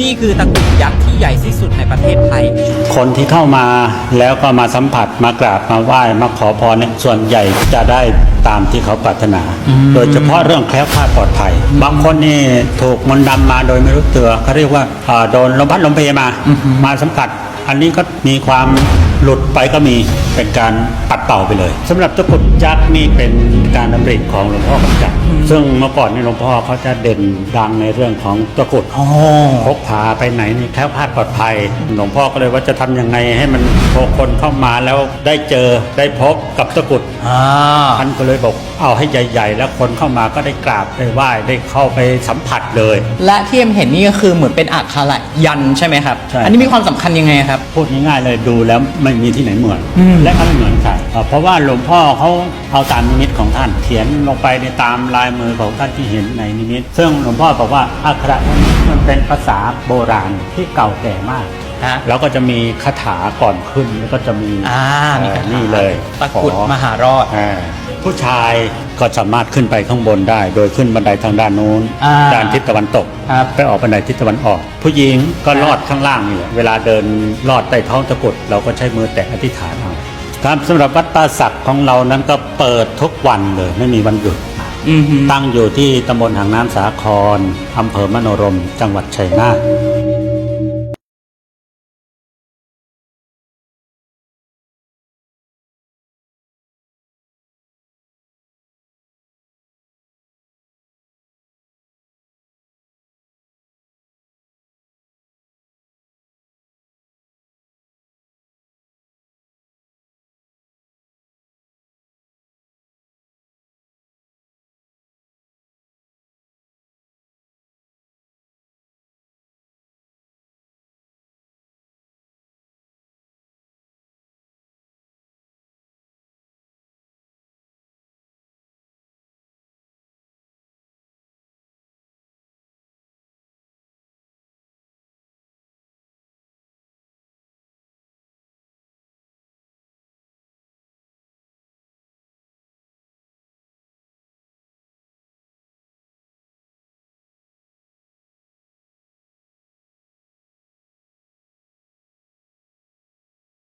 นี่คือตะกรุดยักษ์ที่ใหญ่ที่สุดในประเทศไทย คนที่เข้ามาแล้วก็มาสัมผัสมากราบมาไหว้มาขอพรเนี่ยส่วนใหญ่จะได้ตามที่เขาปรารถนา โดยเฉพาะเรื่องแคล้วคลาดปลอดภัย บางคนนี่ถูกมนต์ดำมาโดยไม่รู้ตัวเขาเรียกว่าอ่าโดนลมพัดลมเพมามาสัมผัส อันนี้ก็มีความ หลุดไปก็มีเป็นการปัดเป่าไปเลยสำหรับตะกรุดยักษ์นี่เป็นการดำริของหลวงพ่อกำจัดซึ่งเมื่อก่อนนี่หลวงพ่อเขาจะเด่นดังในเรื่องของตะกรุดอ๋อพกพาไปไหนนี่แคล้วคลาดปลอดภัยหลวงพ่อก็เลยว่าจะทำยังไงให้มันพอคนเข้ามาแล้วได้เจอได้พบกับตะกรุดอ่าท่านก็เลยบอกเอาให้ใหญ่ ๆ แล้วคนเข้ามาก็ได้กราบได้ไหว้ได้เข้าไปสัมผัสเลย และที่เอ็มเห็นนี่ก็คือเหมือนเป็นอักขระยันต์ใช่ไหมครับใช่อันนี้มีความสำคัญยังไงครับ พูดง่ายๆเลยดูแล้วไม่มีที่ไหนเหมือนอืมและก็ไม่เหมือนใครเอ่อเพราะว่าหลวงพ่อเขาเอาตามนิมิตของท่านเขียนลงไปในตามลายมือของท่านที่เห็นในนิมิต ซึ่งหลวงพ่อบอกว่าอักขระนี้มันเป็นภาษาโบราณที่เก่าแก่มากฮะแล้วก็จะมีคาถาก่อนขึ้นแล้วก็จะมีอ่ามีเอ่อคาถานี่เลยตะกรุดขอมหารอดอ่า ผู้ชายก็สามารถขึ้นไปข้างบนได้ โดยขึ้นบันไดทางด้านนู้น อ่าด้านทิศตะวันตก ครับไปออกบันไดทิศตะวันออก ผู้หญิงก็ลอดข้างล่างนี่แหละเวลาเดินลอดใต้ท้องตะกรุดเราก็ใช้มือแตะอธิษฐานเอาครับสำหรับวัดป่าศักดิ์ของเรานั้นก็เปิดทุกวันเลยไม่มีวันหยุด อือหือ ตั้งอยู่ที่ตำบลหางน้ำสาครอำเภอมโนรม จังหวัดชัยนาท